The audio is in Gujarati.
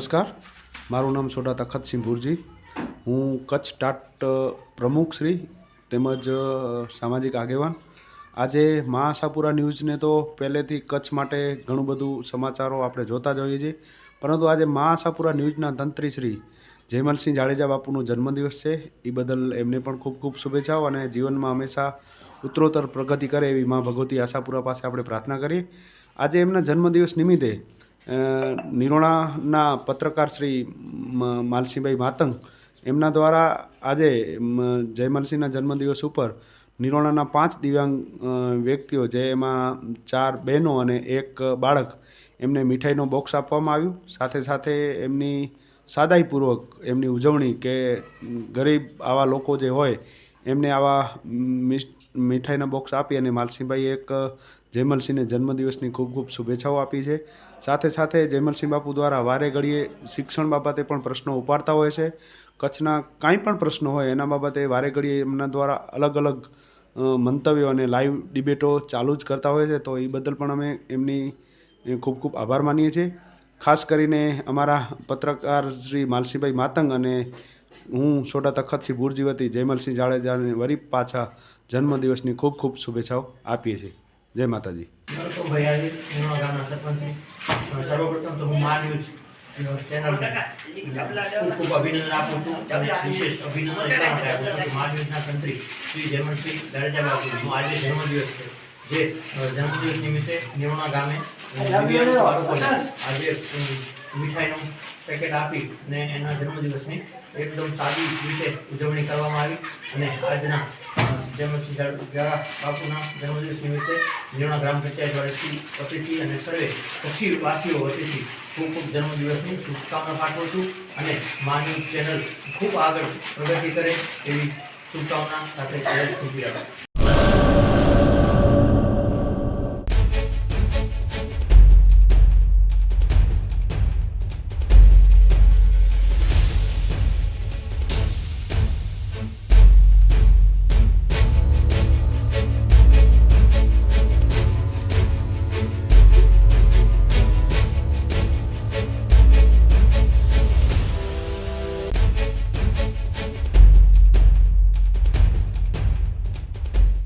નમસ્કાર. મારું નામ સોડા તખતસિંહ ભુરજી. હું કચ્છ ટાટ પ્રમુખ શ્રી તેમજ સામાજિક આગેવાન. આજે મા આશાપુરા ન્યૂઝને તો પહેલેથી કચ્છ માટે ઘણું બધું સમાચારો આપણે જોતા જ હોઈએ છીએ. પરંતુ આજે મા આશાપુરા ન્યૂઝના તંત્રી શ્રી જયમલસિંહ જાડેજા બાપુનો જન્મદિવસ છે. એ બદલ એમને પણ ખૂબ ખૂબ શુભેચ્છાઓ અને જીવનમાં હંમેશા ઉત્તરોત્તર પ્રગતિ કરે એવી મા ભગવતી આશાપુરા પાસે આપણે પ્રાર્થના કરીએ. આજે એમના જન્મદિવસ નિમિત્તે નિરોણાના પત્રકાર શ્રી માલસીભાઈ માતંગ, એમના દ્વારા આજે જયમાલસિંહના જન્મદિવસ ઉપર નિરોણાના પાંચ દિવ્યાંગ વ્યક્તિઓ, જે એમાં ચાર બહેનો અને એક બાળક, એમને મીઠાઈનો બોક્સ આપવામાં આવ્યું. સાથે સાથે એમની સાદાઈપૂર્વક એમની ઉજવણી કે ગરીબ આવા લોકો જે હોય, એમને આવા મીઠાઈના બોક્સ આપી અને માલસીભાઈ એક જયમલસિંહને જન્મદિવસની ખૂબ ખૂબ શુભેચ્છાઓ આપી છે. સાથે સાથે જયમલસિંહ બાપુ દ્વારા વારે ઘડીએ શિક્ષણ બાબતે પણ પ્રશ્નો ઉપાડતા હોય છે. કચ્છના કાંઈ પણ પ્રશ્નો હોય એના બાબતે વારે ઘડીએ એમના દ્વારા અલગ અલગ મંતવ્યો અને લાઈવ ડિબેટો ચાલુ જ કરતા હોય છે. તો એ બદલ પણ અમે એમની ખૂબ ખૂબ આભાર માનીએ છીએ. ખાસ કરીને અમારા પત્રકાર શ્રી માલસીભાઈ માતંગ અને હું સોટા તખતસિંહ ભુરજી વતી જયમલસિંહ જાડેજાને વરી પાછા જન્મદિવસની ખૂબ ખૂબ શુભેચ્છાઓ આપીએ છીએ. જય માતાજી. તો સરપંચ સર્વપ્રથમ તો હું મા ન્યૂઝ ચેનલને ખૂબ અભિનંદન આપું છું. વિશેષ અભિનંદન છું. તંત્રી શ્રી જયમનસિંહ જાડેજા જન્મદિવસ છે. જે જન્મદિવસ નિમિત્તે નિર્ણા ગામે આજે મીઠાઈનું પેકેટ આપી અને એના જન્મદિવસની એકદમ સાદી રીતે ઉજવણી કરવામાં આવી અને આજના અ, જાડા બાપુના જન્મદિવસ નિમિત્તે નિર્ણા ગ્રામ પંચાયત વડેથી અતિથિ અને સર્વે કચ્છીવાસીઓ વતીથી ખૂબ ખૂબ જન્મદિવસની શુભકામના પાઠવું છું અને માની ચેનલ ખૂબ આગળ પ્રગતિ કરે એવી શુભકામના સાથે ખૂબ